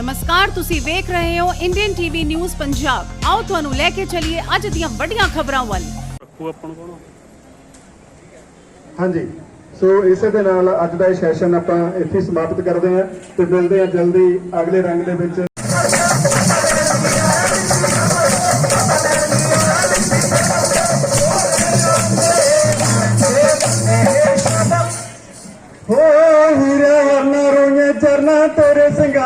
ਨਮਸਕਾਰ ਤੁਸੀਂ ਵੇਖ ਰਹੇ ਹੋ ਇੰਡੀਅਨ ਟੀਵੀ ਨਿਊਜ਼ ਪੰਜਾਬ ਆਓ ਤੁਹਾਨੂੰ ਲੈ ਕੇ ਚੱਲੀਏ ਅੱਜ ਦੀਆਂ ਵੱਡੀਆਂ ਖਬਰਾਂ ਵੱਲ। ਰੱਖੂ ਆਪਾਂ ਨੂੰ ਕੌਣ? ਹਾਂਜੀ। ਸੋ ਇਸੇ ਦੇ ਨਾਲ ਅੱਜ ਦਾ ਇਹ ਸੈਸ਼ਨ ਆਪਾਂ ਇੱਥੇ ਸਮਾਪਤ ਕਰਦੇ ਹਾਂ ਤੇ ਮਿਲਦੇ ਹਾਂ ਜਲਦੀ ਅਗਲੇ ਰੰਗ ਦੇ ਵਿੱਚ।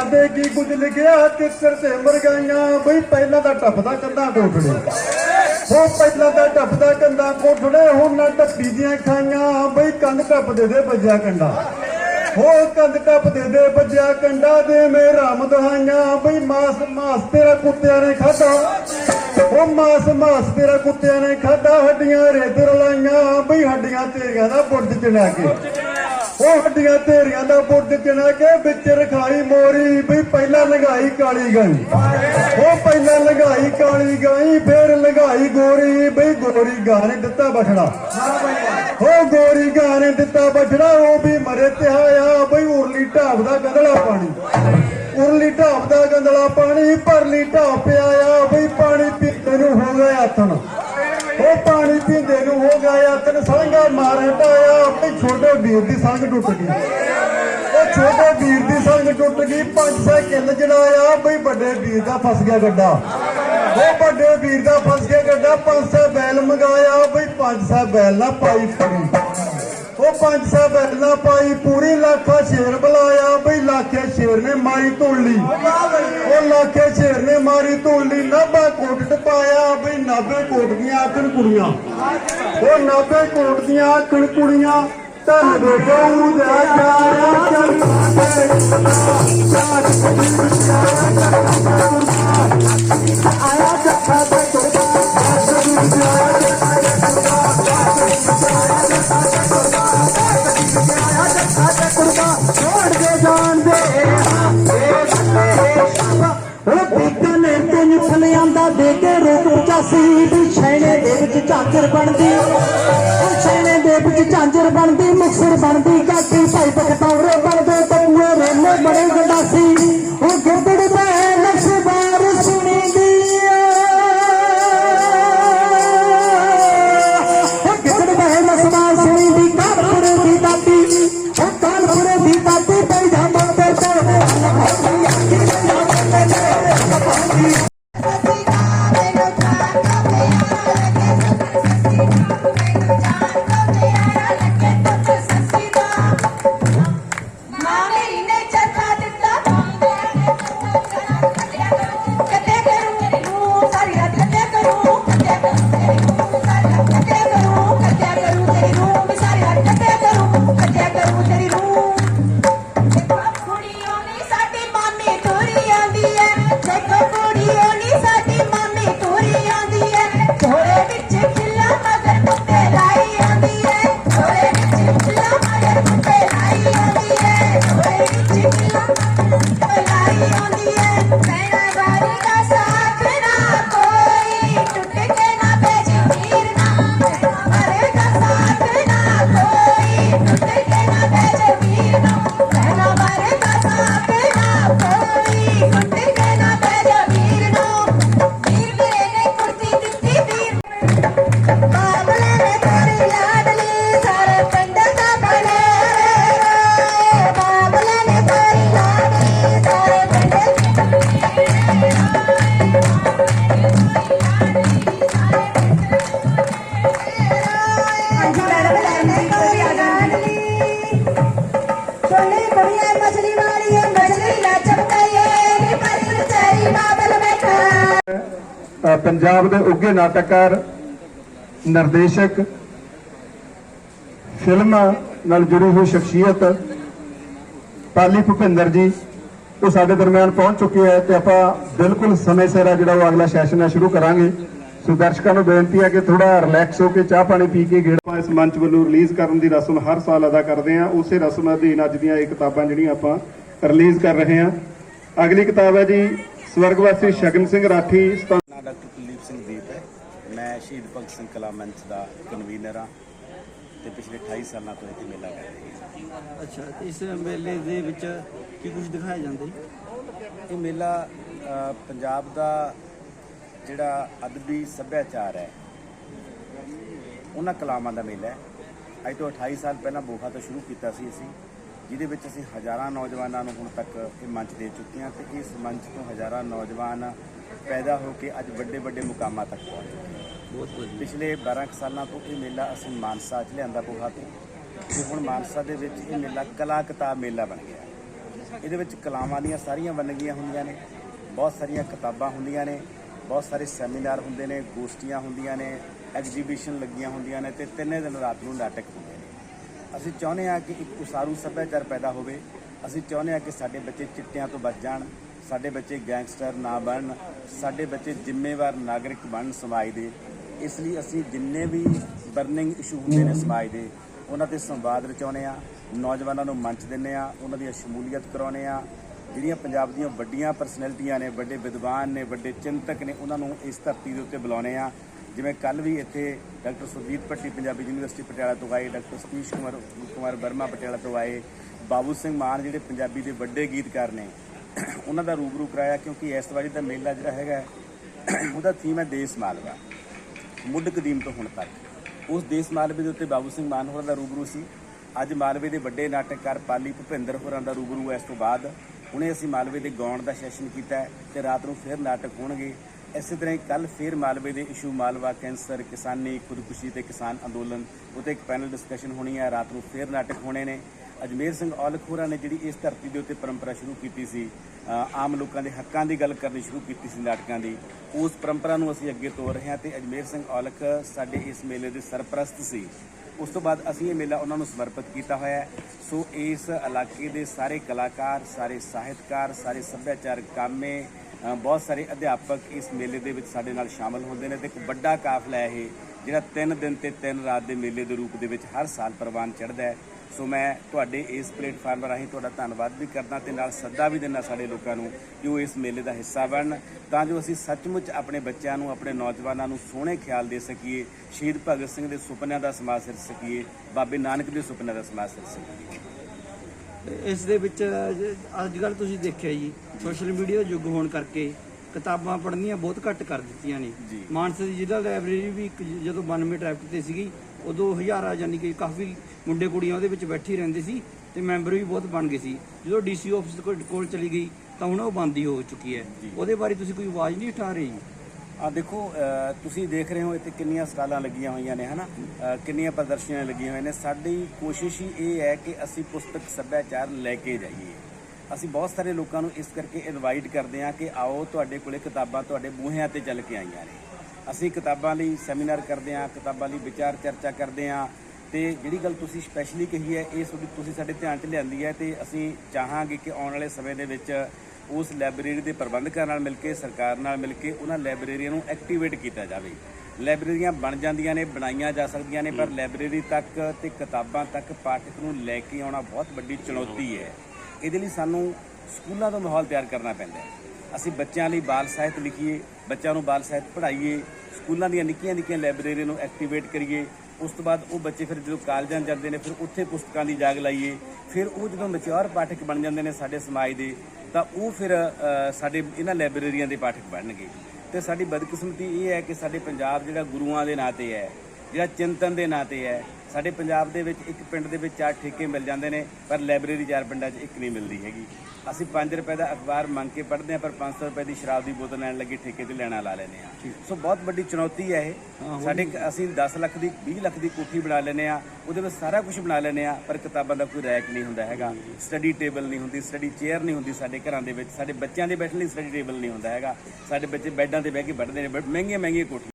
ਤੇਰੇ ਕੀ ਕੁਝ ਲਿਖਿਆ ਕਿੱਕਰ ਤੇ ਮਰਗਾਈਆਂ, ਬਈ ਪਹਿਲਾਂ ਤਾਂ ਟੱਪਦਾ ਕੰਧਾਂ ਕੋਠੜੇ ਹੋ ਪਹਿਲਾਂ ਤਾਂ ਟੱਪਦਾ ਕੰਧਾਂ ਕੋਠੜੇ ਹੁਣ ਨਾ ਟੱਪੀ ਦੀਆਂ ਖਾਈਆਂ, ਬਈ ਕੰਧ ਟੱਪ ਦੇ ਦੇ ਵੱਜਿਆ ਕੰਡਾ। ਹੋ ਕੰਧ ਟੱਪ ਦੇ ਦੇ ਵੱਜਿਆ ਕੰਡਾ ਦੇ ਮੇ ਰਾਮ ਦਹਾਈਆਂ, ਬਈ ਮਾਸ ਮਾਸ ਤੇਰਾ ਕੁੱਤਿਆਂ ਨੇ ਖਾਧਾ। ਉਹ ਮਾਸ ਮਾਸ ਤੇਰਾ ਕੁੱਤਿਆਂ ਨੇ ਖਾਧਾ, ਹੱਡੀਆਂ ਰੇਦਰ ਲਾਈਆਂ ਬਈ ਹੱਡੀਆਂ ਤੇਰੀਆਂ ਦਾ ਬੁਰਜ ਚ ਲੈ ਕੇ। ਉਹ ਹੱਡੀਆਂ ਤੇਰੀਆਂ ਦਾ ਪੁੱਟ ਚਣਾ ਕੇ ਵਿੱਚ ਰਖਾਈ ਮੋਰੀ ਬਈ ਪਹਿਲਾਂ ਲੰਘਾਈ ਕਾਲੀ ਗਾਈ। ਉਹ ਪਹਿਲਾਂ ਲੰਘਾਈ ਕਾਲੀ ਗਾਈ, ਫੇਰ ਲੰਘਾਈ ਗੋਰੀ ਬਈ ਗੋਰੀ ਗਾਣੇ ਦਿੱਤਾ ਬਠੜਾ ਉਹ ਗੋਰੀ ਗਾਣੇ ਦਿੱਤਾ ਬਠੜਾ ਉਹ ਵੀ ਮਰੇ ਤੇ ਆਇਆ ਬਈ ਉਰਲੀ ਢਾਬ ਦਾ ਗੰਦਲਾ ਪਾਣੀ। ਉਰਲੀ ਢਾਬ ਦਾ ਗੰਦਲਾ ਪਾਣੀ ਭਰਲੀ ਢਾਬ ਪਿਆਇਆ ਬਈ ਪਾਣੀ ਪੀਤੇ ਨੂੰ ਹੋ ਗਿਆ ਆਥਣ। ਛੋਟੇ ਵੀਰ ਦੀ ਸੰਗ ਟੁੱਟ ਗਈ। ਉਹ ਛੋਟੇ ਵੀਰ ਦੀ ਸੰਗ ਟੁੱਟ ਗਈ। ਪੰਜ ਸੌ ਕਿੱਲ ਜੜਾਇਆ ਬਈ ਵੱਡੇ ਵੀਰ ਦਾ ਫਸ ਗਿਆ ਗੱਡਾ। ਉਹ ਵੱਡੇ ਵੀਰ ਦਾ ਫਸ ਗਿਆ ਗੱਡਾ। ਪੰਜ ਬੈਲ ਮੰਗਾਇਆ, ਬਈ ਪੰਜ ਬੈਲ ਨਾ ਪਾਈ ਫੜੀ ਉਹ ਪੰਜ ਬੈਲ ਨਾ ਪਾਈ ਪੂਰੀ, ਲੱਖਾ ਸ਼ੇਰ ਬੁਲਾਇਆ, ਬਈ ਲੱਖੇ ਸ਼ੇਰ ਨੇ ਮਾਰੀ ਧੂਲੀ। ਉਹ ਲੱਖੇ ਸ਼ੇਰ ਨੇ ਮਾਰੀ ਧੂਲੀ, ਨਾਭਾ ਕੋਟ ਟਪਾਇਆ, ਬਈ ਨਾਭੇ ਕੋਟ ਦੀਆਂ ਆਖਣ ਕੁੜੀਆਂ। ਉਹ ਨਾਭੇ ਕੋਟ ਦੀਆਂ ਆਖਣ ਕੁੜੀਆਂ ਧਨ ਦੇ ਗਊ ਦਾ ਚਾਰਿਆ ਚੱਲ ਆਇਆ ਜੱਖਾ ਤੇ ਕੁੜਤਾ ਛੋੜ ਕੇ ਜਾਣ ਦੇ ਉਹ ਪੀਤੇ ਨੇ ਤਿੰਨ ਦਾ ਦੇ ਕੇ ਰੂਪ 85 ਵੀ ਛੈਣੇ ਦੇ ਵਿੱਚ ਝਾਂਜਰ ਬਣਦੀ ਉਹ ਦੇ ਵਿੱਚ ਝਾਂਜਰ ਬਣਦੀ, ਮੁਕਸਰ ਬਣਦੀ ਕਾਕੀ ਭਾਈ ਬਖਤੌਰੇ ਬਣਦੇ ਤੂਏ ਰੇਲੇ ਬੜੇ ਗੰਡਾਸੀ। ਉਹ ਗਿਰਦੜ ਪੈ ਨਕਸ਼ ਪੰਜਾਬ ਦੇ ਉੱਗੇ ਨਾਟਕਕਾਰ, ਨਿਰਦੇਸ਼ਕ, ਫਿਲਮਾਂ ਨਾਲ ਜੁੜੀ ਹੋਈ ਸ਼ਖਸੀਅਤ ਪਾਲੀ ਭੁਪਿੰਦਰ ਜੀ, ਉਹ ਸਾਡੇ ਦਰਮਿਆਨ ਪਹੁੰਚ ਚੁੱਕੇ ਹੈ ਤੇ ਆਪਾਂ ਬਿਲਕੁਲ ਸਮੇਂ ਸਿਰ ਜਿਹੜਾ ਉਹ ਅਗਲਾ ਸੈਸ਼ਨ ਹੈ ਸ਼ੁਰੂ ਕਰਾਂਗੇ। ਸੋ ਦਰਸ਼ਕਾਂ ਨੂੰ ਬੇਨਤੀ ਹੈ ਕਿ ਥੋੜਾ ਰਿਲੈਕਸ ਹੋ ਕੇ ਚਾਹ ਪਾਣੀ ਪੀ ਕੇ ਗੇੜਾ ਇਸ ਮੰਚ ਵੱਲੋਂ ਰਿਲੀਜ਼ ਕਰਨ ਦੀ ਰਸਮ ਹਰ ਸਾਲ ਅਦਾ ਕਰਦੇ ਹਾਂ। ਉਸੇ ਰਸਮ ਅਧੀਨ ਅੱਜ ਦੀਆਂ ਇਹ ਕਿਤਾਬਾਂ ਜਿਹੜੀਆਂ ਆਪਾਂ ਰਿਲੀਜ਼ ਕਰ ਰਹੇ ਹਾਂ। ਅਗਲੀ ਕਿਤਾਬ ਹੈ ਜੀ, ਸਵਰਗਵਾਸੀ ਸ਼ਗਨ ਸਿੰਘ ਰਾਠੀ ਸਤਾ- ਨਾਂ ਡਾਕਟਰ ਕੁਲਦੀਪ ਸਿੰਘ ਦੀਪ ਹੈ ਮੈਂ ਸ਼ਹੀਦ ਭਗਤ ਸਿੰਘ ਕਲਾ ਮੰਚ ਦਾ ਕਨਵੀਨਰ ਹਾਂ ਤੇ ਪਿਛਲੇ 28 ਸਾਲਾਂ ਤੋਂ ਇੱਥੇ ਮੇਲਾ ਕਰ ਰਹੀ ਹਾਂ। ਅੱਛਾ ਇਸ ਮੇਲੇ ਦੇ ਵਿੱਚ ਕੀ ਕੁਝ ਦਿਖਾਇਆ ਜਾਂਦਾ ਜੀ? ਇਹ ਮੇਲਾ ਪੰਜਾਬ ਦਾ ਜਿਹੜਾ ਅਦਬੀ ਸੱਭਿਆਚਾਰ ਹੈ ਉਹਨਾਂ ਕਲਾਮਾਂ ਦਾ ਮੇਲਾ ਹੈ। ਅੱਜ ਤੋਂ 28 ਸਾਲ ਪਹਿਲਾਂ ਬੋਹਾ ਤੋਂ ਸ਼ੁਰੂ ਕੀਤਾ ਸੀ ਅਸੀਂ ਜਿਹਦੇ ਵਿੱਚ ਅਸੀਂ ਹਜ਼ਾਰਾਂ ਨੌਜਵਾਨਾਂ ਨੂੰ ਹੁਣ ਤੱਕ ਇਹ ਮੰਚ ਦੇ ਚੁੱਕੇ ਹਾਂ ਤੇ ਇਸ ਮੰਚ ਤੋਂ ਹਜ਼ਾਰਾਂ ਨੌਜਵਾਨ ਪੈਦਾ ਹੋ ਕੇ ਅੱਜ ਵੱਡੇ ਵੱਡੇ ਮੁਕਾਮਾਂ ਤੱਕ ਪਹੁੰਚ ਪਿਛਲੇ 12 ਕੁ ਸਾਲਾਂ ਤੋਂ ਇਹ ਮੇਲਾ ਅਸੀਂ ਮਾਨਸਾ 'ਚ ਲਿਆਂਦਾ ਪੋਹਾ 'ਤੇ ਤੇ ਹੁਣ ਮਾਨਸਾ ਦੇ ਵਿੱਚ ਇਹ ਮੇਲਾ ਕਲਾ ਕਿਤਾਬ ਮੇਲਾ ਬਣ ਗਿਆ। ਇਹਦੇ ਵਿੱਚ ਕਲਾਵਾਂ ਦੀਆਂ ਸਾਰੀਆਂ ਵੰਨਗੀਆਂ ਹੁੰਦੀਆਂ ਨੇ। ਬਹੁਤ ਸਾਰੀਆਂ ਕਿਤਾਬਾਂ ਹੁੰਦੀਆਂ ਨੇ। ਬਹੁਤ ਸਾਰੇ ਸੈਮੀਨਾਰ ਹੁੰਦੇ ਨੇ, ਗੋਸ਼ਟੀਆਂ ਹੁੰਦੀਆਂ ਨੇ, ਐਗਜ਼ੀਬਿਸ਼ਨ ਲੱਗੀਆਂ ਹੁੰਦੀਆਂ ਨੇ ਤੇ ਤਿੰਨੇ ਦਿਨ ਰਾਤ ਨੂੰ ਨਾਟਕ ਹੁੰਦੇ ਨੇ। ਅਸੀਂ ਚਾਹੁੰਦੇ ਹਾਂ ਕਿ ਇੱਕ ਉਸਾਰੂ ਸੱਭਿਆਚਾਰ ਪੈਦਾ ਹੋਵੇ। ਅਸੀਂ ਚਾਹੁੰਦੇ ਹਾਂ ਕਿ ਸਾਡੇ ਬੱਚੇ ਚਿੱਟਿਆਂ ਤੋਂ ਬਚ ਜਾਣ, ਸਾਡੇ ਬੱਚੇ ਗੈਂਗਸਟਰ ਨਾ ਬਣਨ, ਸਾਡੇ ਬੱਚੇ ਜ਼ਿੰਮੇਵਾਰ ਨਾਗਰਿਕ ਬਣਨ ਸਮਾਜ ਦੇ। ਇਸ ਲਈ ਅਸੀਂ ਜਿੰਨੇ ਵੀ ਬਰਨਿੰਗ ਇਸ਼ੂ ਹੁੰਦੇ ਨੇ ਸਮਾਜ ਦੇ ਉਹਨਾਂ ਤੇ ਸੰਵਾਦ ਰਚਾਉਂਦੇ ਆ ਨੌਜਵਾਨਾਂ ਨੂੰ ਮੰਚ ਦਿੰਦੇ ਆ ਉਹਨਾਂ ਦੀ ਸ਼ਮੂਲੀਅਤ ਕਰਾਉਂਦੇ ਆ ਜਿਹੜੀਆਂ ਪੰਜਾਬ ਦੀਆਂ ਵੱਡੀਆਂ ਪਰਸਨੈਲਿਟੀਆਂ ਨੇ ਵੱਡੇ ਵਿਦਵਾਨ ਨੇ ਵੱਡੇ ਚਿੰਤਕ ਨੇ ਉਹਨਾਂ ਨੂੰ ਇਸ ਧਰਤੀ ਦੇ ਉੱਤੇ ਬੁਲਾਉਂਦੇ ਆ ਜਿਵੇਂ ਕੱਲ ਵੀ ਇੱਥੇ ਡਾਕਟਰ ਸੁਰਜੀਤ ਭੱਟੀ ਪੰਜਾਬੀ ਯੂਨੀਵਰਸਿਟੀ ਪਟਿਆਲਾ ਤੋਂ ਆਏ ਡਾਕਟਰ ਸਤੀਸ਼ ਕੁਮਾਰ ਕੁਮਾਰ ਵਰਮਾ ਪਟਿਆਲਾ ਤੋਂ ਆਏ ਬਾਬੂ ਸਿੰਘ ਮਾਨ ਜਿਹੜੇ ਪੰਜਾਬੀ ਦੇ ਵੱਡੇ ਗੀਤਕਾਰ ਨੇ ਉਹਨਾਂ ਦਾ ਰੂਬਰੂ ਕਰਾਇਆ ਕਿਉਂਕਿ ਇਸ ਵਾਰੀ ਦਾ ਮੇਲਾ ਜਿਹੜਾ ਹੈਗਾ ਉਹਦਾ ਥੀਮ ਹੈ ਦੇਸ ਮਾਲਵਾ। ਮੁੱਢ ਕਦੀਮ ਤੋਂ ਹੁਣ ਤੱਕ। ਉਸ ਦੇਸ਼ ਮਾਲਵੇ ਦੇ ਉੱਤੇ ਬਾਬੂ ਸਿੰਘ ਮਾਨ ਹੋਰਾਂ ਦਾ ਰੂਬਰੂ ਸੀ। ਅੱਜ ਮਾਲਵੇ ਦੇ ਵੱਡੇ ਨਾਟਕਕਾਰ ਪਾਲੀ ਭੁਪਿੰਦਰ ਹੋਰਾਂ ਦਾ ਰੂਬਰੂ ਹੈ। ਇਸ ਤੋਂ ਬਾਅਦ ਹੁਣੇ ਅਸੀਂ ਮਾਲਵੇ ਦੇ ਗਾਉਣ ਦਾ ਸੈਸ਼ਨ ਕੀਤਾ ਹੈ ਤੇ ਰਾਤ ਨੂੰ ਫਿਰ ਨਾਟਕ ਹੋਣਗੇ। ਇਸੇ ਤਰ੍ਹਾਂ ਹੀ ਕੱਲ ਫਿਰ ਮਾਲਵੇ ਦੇ ਇਸ਼ੂ ਮਾਲਵਾ, ਕੈਂਸਰ, ਕਿਸਾਨੀ, ਖੁਦਕੁਸ਼ੀ ਤੇ ਕਿਸਾਨ ਅੰਦੋਲਨ ਉਤੇ ਇੱਕ ਪੈਨਲ ਡਿਸਕਸ਼ਨ ਹੋਣੀ ਹੈ। ਰਾਤ ਨੂੰ ਫਿਰ ਨਾਟਕ ਹੋਣੇ ਨੇ। ਅਜਮੇਰ ਸਿੰਘ ਔਲਖ ਹੋਰਾਂ ਨੇ ਜਿਹੜੀ ਇਸ ਧਰਤੀ ਦੇ ਉੱਤੇ ਪਰੰਪਰਾ ਸ਼ੁਰੂ ਕੀਤੀ ਸੀ ਆਮ ਲੋਕਾਂ ਦੇ ਹੱਕਾਂ ਦੀ ਗੱਲ ਕਰਨੀ ਸ਼ੁਰੂ ਕੀਤੀ ਸੀ ਨਾਟਕਾਂ ਦੀ, ਉਸ ਪਰੰਪਰਾ ਨੂੰ ਅਸੀਂ ਅੱਗੇ ਤੋਰ ਰਹੇ ਹਾਂ ਤੇ ਅਜਮੇਰ ਸਿੰਘ ਔਲਖ ਸਾਡੇ ਇਸ ਮੇਲੇ ਦੇ ਸਰਪ੍ਰਸਤ ਸੀ। ਉਸ ਤੋਂ ਬਾਅਦ ਅਸੀਂ ਇਹ ਮੇਲਾ ਉਹਨਾਂ ਨੂੰ ਸਮਰਪਿਤ ਕੀਤਾ ਹੋਇਆ ਹੈ। ਸੋ ਇਸ ਇਲਾਕੇ ਦੇ ਸਾਰੇ ਕਲਾਕਾਰ, ਸਾਰੇ ਸਾਹਿਤਕਾਰ, ਸਾਰੇ ਸੱਭਿਆਚਾਰਕ ਕਾਮੇ ਬਹੁਤ ਸਾਰੇ ਅਧਿਆਪਕ ਇਸ ਮੇਲੇ ਦੇ ਵਿੱਚ ਸਾਡੇ ਨਾਲ ਸ਼ਾਮਲ ਹੁੰਦੇ ਨੇ ਤੇ ਇੱਕ ਵੱਡਾ ਕਾਫਲਾ ਇਹ, ਜਿਹੜਾ 3 ਦਿਨ ਤੇ 3 ਰਾਤ ਦੇ ਮੇਲੇ ਦੇ ਰੂਪ ਦੇ ਵਿੱਚ ਹਰ ਸਾਲ ਪ੍ਰਵਾਨ ਚੜ੍ਹਦਾ ਹੈ। ਸੋ ਮੈਂ ਤੁਹਾਡੇ ਇਸ ਪਲੇਟਫਾਰਮ ਰਾਹੀਂ ਤੁਹਾਡਾ ਧੰਨਵਾਦ ਵੀ ਕਰਦਾ ਤੇ ਨਾਲ ਸੱਦਾ ਵੀ ਦਿੰਦਾ ਸਾਡੇ ਲੋਕਾਂ ਨੂੰ ਕਿ ਉਹ ਇਸ ਮੇਲੇ ਦਾ ਹਿੱਸਾ ਬਣਨ ਤਾਂ ਜੋ ਅਸੀਂ ਸੱਚਮੁੱਚ ਆਪਣੇ ਬੱਚਿਆਂ ਨੂੰ ਆਪਣੇ ਨੌਜਵਾਨਾਂ ਨੂੰ ਸੋਹਣੇ ਖਿਆਲ ਦੇ ਸਕੀਏ ਸ਼ਹੀਦ ਭਗਤ ਸਿੰਘ ਦੇ ਸੁਪਨਿਆਂ ਦਾ ਸਮਾਜ ਸਿਰ ਸਕੀਏ ਬਾਬੇ ਨਾਨਕ ਦੇ ਸੁਪਨਿਆਂ ਦਾ ਸਮਾਜ ਸਿਰ ਸਕੀਏ ਇਸ ਦੇ ਵਿੱਚ ਅੱਜ ਕੱਲ ਤੁਸੀਂ ਦੇਖਿਆ ਜੀ ਸੋਸ਼ਲ ਮੀਡੀਆ ਯੁੱਗ ਹੋਣ ਕਰਕੇ ਕਿਤਾਬਾਂ ਪੜ੍ਹਨੀਆਂ ਬਹੁਤ ਘੱਟ ਕਰ ਦਿੱਤੀਆਂ ਨੇ ਜੀ। ਮਾਨਸਾ ਦੀ ਜ਼ਿਲ੍ਹਾ ਲਾਇਬ੍ਰੇਰੀ ਵੀ ਜਦੋਂ 92 ਟਰੈਕਟ ਤੇ ਸੀਗੀ ਉਦੋਂ ਹਜ਼ਾਰਾਂ ਯਾਨੀ ਕਿ ਕਾਫੀ ਮੁੰਡੇ ਕੁੜੀਆਂ ਉਹਦੇ ਵਿੱਚ ਬੈਠੀ ਰਹਿੰਦੇ ਸੀ ਤੇ ਮੈਂਬਰ ਵੀ ਬਹੁਤ ਬਣ ਗਏ ਸੀ। ਜਦੋਂ ਡੀਸੀ ਆਫਿਸ ਕੋਲ ਚਲੀ ਗਈ ਤਾਂ ਹੁਣ ਉਹ ਬੰਦ ਹੀ ਹੋ ਚੁੱਕੀ ਹੈ। ਉਹਦੇ ਬਾਰੇ ਤੁਸੀਂ ਕੋਈ ਆਵਾਜ਼ ਨਹੀਂ ਉਠਾ ਰਹੇ ਆ ਦੇਖੋ ਤੁਸੀਂ ਦੇਖ ਰਹੇ ਹੋ ਇੱਥੇ ਕਿੰਨੀਆਂ ਸਟਾਲਾਂ ਲੱਗੀਆਂ ਹੋਈਆਂ ਨੇ ਹਨਾ? ਕਿੰਨੀਆਂ ਪ੍ਰਦਰਸ਼ਨੀਆਂ ਲੱਗੀਆਂ ਹੋਈਆਂ ਨੇ। ਸਾਡੀ ਕੋਸ਼ਿਸ਼ ਹੀ ਇਹ ਹੈ ਕਿ ਅਸੀਂ ਪੁਸਤਕ ਸੱਭਿਆਚਾਰ ਲੈ ਕੇ ਜਾਈਏ। ਅਸੀਂ ਬਹੁਤ ਸਾਰੇ ਲੋਕਾਂ ਨੂੰ ਇਸ ਕਰਕੇ ਇਨਵਾਈਟ ਕਰਦੇ ਹਾਂ ਕਿ ਆਓ ਤੁਹਾਡੇ ਕੋਲੇ ਕਿਤਾਬਾਂ ਤੁਹਾਡੇ ਬੂਹਿਆਂ ਤੇ ਚੱਲ ਕੇ ਆਈਆਂ ਨੇ। ਅਸੀਂ ਕਿਤਾਬਾਂ ਲਈ ਸੈਮੀਨਾਰ ਕਰਦੇ ਹਾਂ ਕਿਤਾਬਾਂ ਲਈ ਵਿਚਾਰ ਚਰਚਾ ਕਰਦੇ ਹਾਂ ਤੇ ਜਿਹੜੀ ਗੱਲ ਤੁਸੀਂ ਸਪੈਸ਼ਲੀ ਕਹੀ ਹੈ ਇਹ ਤੁਸੀਂ ਸਾਡੇ ਧਿਆਨ 'ਚ ਲਿਆਂਦੀ ਹੈ ਤੇ ਅਸੀਂ ਚਾਹਾਂਗੇ ਕਿ ਆਉਣ ਵਾਲੇ ਸਮੇਂ ਦੇ ਵਿੱਚ ਉਸ ਲਾਇਬ੍ਰੇਰੀ ਦੇ ਪ੍ਰਬੰਧਕਾਂ ਨਾਲ ਮਿਲ ਕੇ ਸਰਕਾਰ ਨਾਲ ਮਿਲ ਕੇ ਉਹਨਾਂ ਲਾਇਬ੍ਰੇਰੀਆਂ ਨੂੰ ਐਕਟੀਵੇਟ ਕੀਤਾ ਜਾਵੇ। ਲਾਇਬ੍ਰੇਰੀਆਂ ਬਣ ਜਾਂਦੀਆਂ ਨੇ ਬਣਾਈਆਂ ਜਾ ਸਕਦੀਆਂ ਨੇ ਪਰ ਲਾਇਬ੍ਰੇਰੀ ਤੱਕ ਤੇ ਕਿਤਾਬਾਂ ਤੱਕ ਪਾਠਕ ਨੂੰ ਲੈ ਕੇ ਆਉਣਾ ਬਹੁਤ ਵੱਡੀ ਚੁਣੌਤੀ ਹੈ। ਇਹਦੇ ਲਈ ਸਾਨੂੰ ਸਕੂਲਾਂ ਤੋਂ ਮਾਹੌਲ ਤਿਆਰ ਕਰਨਾ ਪੈਂਦਾ ਹੈ। ਅਸੀਂ ਬੱਚਿਆਂ ਲਈ ਬਾਲ ਸਾਹਿਤ ਲਿਖੀਏ, ਬੱਚਿਆਂ ਨੂੰ ਬਾਲ ਸਾਹਿਤ ਪੜ੍ਹਾਈਏ, ਸਕੂਲਾਂ ਦੀਆਂ ਨਿੱਕੀਆਂ ਨਿੱਕੀਆਂ ਲਾਇਬ੍ਰੇਰੀਆਂ ਨੂੰ ਐਕਟੀਵੇਟ ਕਰੀਏ, ਉਸ ਤੋਂ ਬਾਅਦ ਉਹ ਬੱਚੇ ਫਿਰ ਜਦੋਂ ਕਾਲਜਾਂ ਜਾਂਦੇ ਨੇ, ਫਿਰ ਉੱਥੇ ਪੁਸਤਕਾਂ ਦੀ ਜਾਗ ਲਾਈਏ, ਫਿਰ ਉਹ ਜਦੋਂ ਮੈਚੁਰ ਪਾਠਕ ਬਣ ਜਾਂਦੇ ਨੇ ਸਾਡੇ ਸਮਾਜ ਦੇ, ਤਾਂ ਉਹ ਫਿਰ ਸਾਡੇ ਇਹਨਾਂ ਲਾਇਬ੍ਰੇਰੀਆਂ ਦੇ ਪਾਠਕ ਬਣਨਗੇ। ਤੇ ਸਾਡੀ ਬਦਕਿਸਮਤੀ ਇਹ ਹੈ ਕਿ ਸਾਡੇ ਪੰਜਾਬ ਜਿਹੜਾ ਗੁਰੂਆਂ ਦੇ ਨਾਂ ਤੇ ਹੈ, ਜਿਹੜਾ ਚਿੰਤਨ ਦੇ ਨਾਂ ਤੇ ਹੈ ਸਾਡੇ ਪੰਜਾਬ ਦੇ ਵਿੱਚ ਇੱਕ ਪਿੰਡ ਦੇ ਵਿੱਚ ਚਾਰ ਠੇਕੇ ਮਿਲ ਜਾਂਦੇ ਨੇ ਪਰ ਲਾਇਬ੍ਰੇਰੀ ਚਾਰ ਪਿੰਡਾਂ 'ਚ ਇੱਕ ਨਹੀਂ ਮਿਲਦੀ ਹੈਗੀ। ਅਸੀਂ 5 ਰੁਪਏ ਦਾ ਅਖਬਾਰ ਮੰਗ ਕੇ ਪੜ੍ਹਦੇ ਹਾਂ ਪਰ 500 ਰੁਪਏ ਦੀ ਸ਼ਰਾਬ ਦੀ ਬੋਤਲ ਲੈਣ ਲੱਗੇ ਠੇਕੇ ਤੇ ਲੈਣਾ ਲਾ ਲੈਂਦੇ ਹਾਂ। ਸੋ ਬਹੁਤ ਵੱਡੀ ਚੁਣੌਤੀ ਹੈ ਇਹ। ਸਾਡੇ ਅਸੀਂ 10 ਲੱਖ ਦੀ 20 ਲੱਖ ਦੀ ਕੋਠੀ ਬਣਾ ਲੈਂਦੇ ਆ ਉਹਦੇ ਵਿੱਚ ਸਾਰਾ ਕੁਝ ਬਣਾ ਲੈਂਦੇ ਆ ਪਰ ਕਿਤਾਬਾਂ ਦਾ ਕੋਈ ਰੈਕ ਨਹੀਂ ਹੁੰਦਾ ਹੈਗਾ। ਸਟੱਡੀ ਟੇਬਲ ਨਹੀਂ ਹੁੰਦੀ ਸਟੱਡੀ ਚੇਅਰ ਨਹੀਂ ਹੁੰਦੀ ਸਾਡੇ ਘਰਾਂ ਦੇ ਵਿੱਚ। ਸਾਡੇ ਬੱਚਿਆਂ ਦੇ ਬੈਠਣ ਲਈ ਸਟੱਡੀ ਟੇਬਲ ਨਹੀਂ ਹੁੰਦਾ ਹੈਗਾ। ਸਾਡੇ ਬੱਚੇ ਬੈੱਡਾਂ ਤੇ ਬਹਿ ਕੇ ਪੜ੍ਹਦੇ ਨੇ ਬਟ ਮਹਿੰਗੀਆਂ ਮਹਿੰਗੀਆਂ ਕੋਠੀਆਂ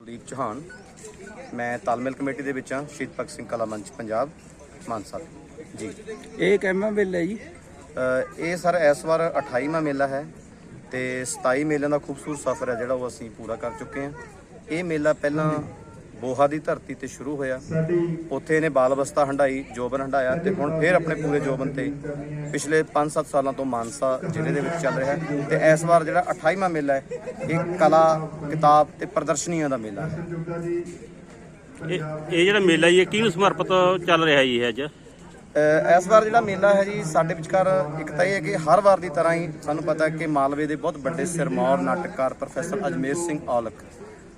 ਕੁਲਦੀਪ ਚੌਹਾਨ। ਮੈਂ ਤਾਲਮੇਲ ਕਮੇਟੀ ਦੇ ਵਿੱਚ ਹਾਂ ਸ਼ਹੀਦ ਭਗਤ ਸਿੰਘ ਕਲਾ ਮੰਚ ਪੰਜਾਬ ਮਾਨਸਾ ਜੀ। ਇਹ ਕਹਿਮਾ ਬਿੱਲ ਹੈ ਜੀ? ਅ, ਇਹ ਸਰ ਇਸ ਵਾਰ 28ਵਾਂ ਮੇਲਾ ਹੈ ਤੇ 27 ਮੇਲਿਆਂ ਦਾ ਖੂਬਸੂਰਤ ਸਫ਼ਰ ਹੈ ਜਿਹੜਾ ਉਹ ਅਸੀਂ ਪੂਰਾ ਕਰ ਚੁੱਕੇ ਹਾਂ। ਇਹ ਮੇਲਾ ਪਹਿਲਾਂ ਬੋਹਾ ਦੀ ਧਰਤੀ ਤੇ ਸ਼ੁਰੂ ਹੋਇਆ। ਸਾਡੀ ਉੱਥੇ ਇਹਨੇ ਬਾਲ ਅਵਸਥਾ ਹੰਡਾਈ ਜੋਬਨ ਹੰਡਾਇਆ ਤੇ ਹੁਣ ਫੇਰ ਆਪਣੇ ਪੂਰੇ ਜੋਬਨ ਤੇ। ਪਿਛਲੇ 5-7 ਸਾਲਾਂ ਤੋਂ ਮਾਨਸਾ ਜ਼ਿਲ੍ਹੇ ਦੇ ਵਿੱਚ ਚੱਲ ਰਿਹਾ ਹੈ ਤੇ ਇਸ ਵਾਰ ਜਿਹੜਾ 28ਵਾਂ ਮੇਲਾ ਹੈ ਇਹ ਕਲਾ ਕਿਤਾਬ ਤੇ ਪ੍ਰਦਰਸ਼ਨੀਆਂ ਦਾ ਮੇਲਾ ਹੈ। ਇਹ ਇਹ ਜਿਹੜਾ ਮੇਲਾ ਜੀ ਇਹ ਕਿਹਨੂੰ ਸਮਰਪਿਤ ਚੱਲ ਰਿਹਾ ਜੀ ਇਹ ਅੱਜ? ਅ, ਇਸ ਵਾਰ ਜਿਹੜਾ ਮੇਲਾ ਹੈ ਜੀ ਸਾਡੇ ਵਿਚਕਾਰ ਇੱਕ ਤਾਂ ਇਹ ਹੈ ਕਿ ਹਰ ਵਾਰ ਦੀ ਤਰ੍ਹਾਂ ਹੀ ਸਾਨੂੰ ਪਤਾ ਹੈ ਕਿ ਮਾਲਵੇ ਦੇ ਬਹੁਤ ਵੱਡੇ ਸਿਰਮੌਰ ਨਾਟਕਕਾਰ ਪ੍ਰੋਫੈਸਰ ਅਜਮੇਰ ਸਿੰਘ ਔਲਖ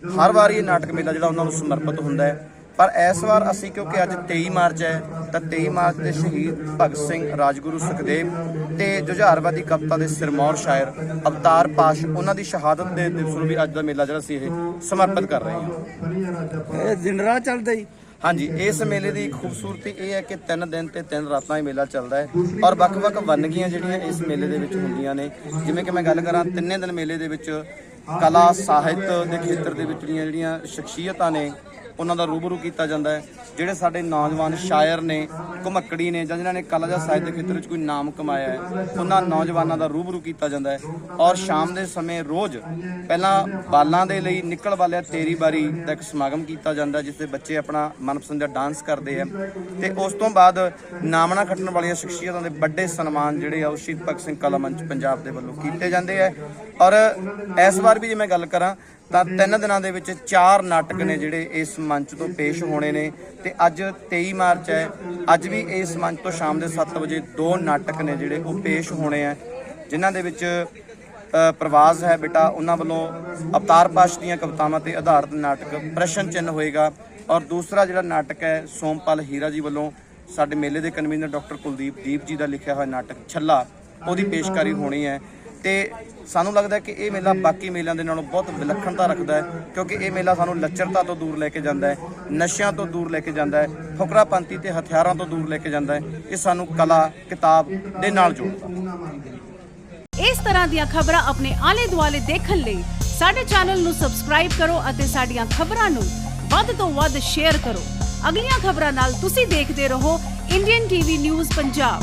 ਹਰ ਵਾਰ ਇਹ ਨਾਟਕ ਮੇਲਾ ਜਿਹੜਾ ਉਹਨਾਂ ਨੂੰ ਸਮਰਪਿਤ ਹੁੰਦਾ ਹੈ। ਪਰ ਇਸ ਵਾਰ ਅਸੀਂ ਕਿਉਂਕਿ ਅੱਜ 23 ਮਾਰਚ ਹੈ ਤਾਂ 23 ਮਾਰਚ ਦੇ ਸ਼ਹੀਦ ਭਗਤ ਸਿੰਘ ਰਾਜਗੁਰੂ ਸੁਖਦੇਵ ਤੇ ਜੁਝਾਰਵਾਦੀ ਕਵਿਤਾ ਦੇ ਸਿਰਮੌਰ ਸ਼ਾਇਰ ਅਵਤਾਰ ਪਾਸ਼ ਉਹਨਾਂ ਦੀ ਸ਼ਹਾਦਤ ਦੇ ਦਿਵਸ ਨੂੰ ਵੀ ਅੱਜ ਦਾ ਮੇਲਾ ਜਿਹੜਾ ਸੀ ਇਹ ਸਮਰਪਿਤ ਕਰ ਰਹੇ ਹਾਂ। ਇਹ ਦਿਨ ਰਾਤ ਚੱਲਦਾ ਜੀ। ਹਾਂਜੀ ਇਸ ਮੇਲੇ ਦੀ ਖੂਬਸੂਰਤੀ ਇਹ ਹੈ ਕਿ ਤਿੰਨ ਦਿਨ ਤੇ ਤਿੰਨ ਰਾਤਾਂ ਇਹ ਮੇਲਾ ਚੱਲਦਾ ਹੈ ਔਰ ਵੱਖ-ਵੱਖ ਵੰਨਗੀਆਂ ਜਿਹੜੀਆਂ ਇਸ ਮੇਲੇ ਦੇ ਵਿੱਚ ਹੁੰਦੀਆਂ ਨੇ। ਜਿਵੇਂ ਕਿ ਮੈਂ ਗੱਲ ਕਰਾਂ ਤਿੰਨੇ ਦਿਨ ਮੇਲੇ ਦੇ ਵਿੱਚ ਕਲਾ ਸਾਹਿਤ ਦੇ ਖੇਤਰ ਦੇ ਵਿੱਚ ਜਿਹੜੀਆਂ ਜਿਹੜੀਆਂ ਸ਼ਖਸੀਅਤਾਂ ਨੇ ਉਹਨਾਂ ਦਾ ਰੂਬਰੂ ਕੀਤਾ ਜਾਂਦਾ ਹੈ। ਜਿਹੜੇ ਸਾਡੇ ਨੌਜਵਾਨ ਸ਼ਾਇਰ ਨੇ ਘੁਮੱਕੜੀ ਨੇ ਜਾਂ ਜਿਨ੍ਹਾਂ ਨੇ ਕਲਾ ਜਾਂ ਸਾਹਿਤ ਦੇ ਖੇਤਰ ਵਿੱਚ ਕੋਈ ਨਾਮ ਕਮਾਇਆ ਹੈ ਉਹਨਾਂ ਨੌਜਵਾਨਾਂ ਦਾ ਰੂਬਰੂ ਕੀਤਾ ਜਾਂਦਾ ਹੈ। ਔਰ ਸ਼ਾਮ ਦੇ ਸਮੇਂ ਰੋਜ਼ ਪਹਿਲਾਂ ਬਾਲਾਂ ਦੇ ਲਈ ਨਿਕਲ ਵਾਲਿਆ ਤੇਰੀ ਬਾਰੀ ਦਾ ਇੱਕ ਸਮਾਗਮ ਕੀਤਾ ਜਾਂਦਾ ਹੈ, ਜਿਸ ਦੇ ਬੱਚੇ ਆਪਣਾ ਮਨਪਸੰਦ ਦਾ ਡਾਂਸ ਕਰਦੇ ਆ। ਤੇ ਉਸ ਤੋਂ ਬਾਅਦ ਨਾਮਣਾ ਖੱਟਣ ਵਾਲੀਆਂ ਸ਼ਖਸੀਅਤਾਂ ਦੇ ਵੱਡੇ ਸਨਮਾਨ ਜਿਹੜੇ ਆ ਉਹ ਸ਼ਹੀਦ ਭਗਤ ਸਿੰਘ ਕਲਾ ਮੰਚ ਪੰਜਾਬ ਦੇ ਵੱਲੋਂ ਕੀਤੇ ਜਾਂਦੇ ਆ। ਔਰ ਇਸ ਵਾਰ ਵੀ ਜੇ ਮੈਂ ਗੱਲ ਕਰਾਂ ਤਾਂ ਤਿੰਨ ਦਿਨਾਂ ਦੇ ਵਿੱਚ ਚਾਰ ਨਾਟਕ ਨੇ ਜਿਹੜੇ ਇਸ ਮੰਚ ਤੋਂ ਪੇਸ਼ ਹੋਣੇ ਨੇ ਤੇ ਅੱਜ 23 ਮਾਰਚ ਹੈ। ਅੱਜ ਵੀ ਇਸ ਮੰਚ ਤੋਂ ਸ਼ਾਮ ਦੇ 7 ਵਜੇ ਦੋ ਨਾਟਕ ਨੇ ਜਿਹੜੇ ਉਹ ਪੇਸ਼ ਹੋਣੇ ਆ ਜਿਨ੍ਹਾਂ ਦੇ ਵਿੱਚ ਅ, ਪ੍ਰਵਾਜ਼ ਹੈ ਬੇਟਾ। ਉਹਨਾਂ ਵੱਲੋਂ ਅਵਤਾਰ ਪਾਸ਼ ਦੀਆਂ ਕਵਿਤਾਵਾਂ ਤੇ ਆਧਾਰਿਤ ਨਾਟਕ ਪ੍ਰਸ਼ਨ ਚਿੰਨ ਹੋਏਗਾ। ਔਰ ਦੂਸਰਾ ਜਿਹੜਾ ਨਾਟਕ ਹੈ ਸੋਮਪਾਲ ਹੀਰਾ ਜੀ ਵੱਲੋਂ ਸਾਡੇ ਮੇਲੇ ਦੇ ਕਨਵੀਨਰ ਡਾਕਟਰ ਕੁਲਦੀਪ ਦੀਪ ਜੀ ਦਾ ਲਿਖਿਆ ਹੋਇਆ ਨਾਟਕ ਛੱਲਾ ਉਹਦੀ ਪੇਸ਼ਕਾਰੀ ਹੋਣੀ ਹੈ। ਤੇ ਸਾਨੂੰ ਲੱਗਦਾ ਕਿ ਇਹ ਮੇਲਾ ਬਾਕੀ ਮੇਲਿਆਂ ਦੇ ਨਾਲੋਂ ਬਹੁਤ ਵਿਲੱਖਣਤਾ ਰੱਖਦਾ ਹੈ, ਕਿਉਂਕਿ ਇਹ ਮੇਲਾ ਸਾਨੂੰ ਲੱਚਰਤਾ ਤੋਂ ਦੂਰ ਲੈ ਕੇ ਜਾਂਦਾ ਹੈ, ਨਸ਼ਿਆਂ ਤੋਂ ਦੂਰ ਲੈ ਕੇ ਜਾਂਦਾ ਹੈ ਫੁਕਰਾਪੰਤੀ ਤੇ ਹਥਿਆਰਾਂ ਤੋਂ ਦੂਰ ਲੈ ਕੇ ਜਾਂਦਾ ਹੈ, ਇਹ ਸਾਨੂੰ ਕਲਾ, ਕਿਤਾਬ ਦੇ ਨਾਲ ਜੋੜਦਾ ਇਸ ਤਰ੍ਹਾਂ ਦੀਆਂ ਖਬਰਾਂ ਆਪਣੇ ਆਲੇ ਦੁਆਲੇ ਦੇਖਣ ਲਈ ਸਾਡੇ ਚੈਨਲ ਨੂੰ ਸਬਸਕ੍ਰਾਈਬ ਕਰੋ ਅਤੇ ਸਾਡੀਆਂ ਖਬਰਾਂ ਨੂੰ ਵੱਧ ਤੋਂ ਵੱਧ ਸ਼ੇਅਰ ਕਰੋ। ਅਗਲੀਆਂ ਖਬਰਾਂ ਨਾਲ ਤੁਸੀਂ ਦੇਖਦੇ ਰਹੋ ਇੰਡੀਅਨ ਟੀਵੀ ਨਿਊਜ਼ ਪੰਜਾਬ।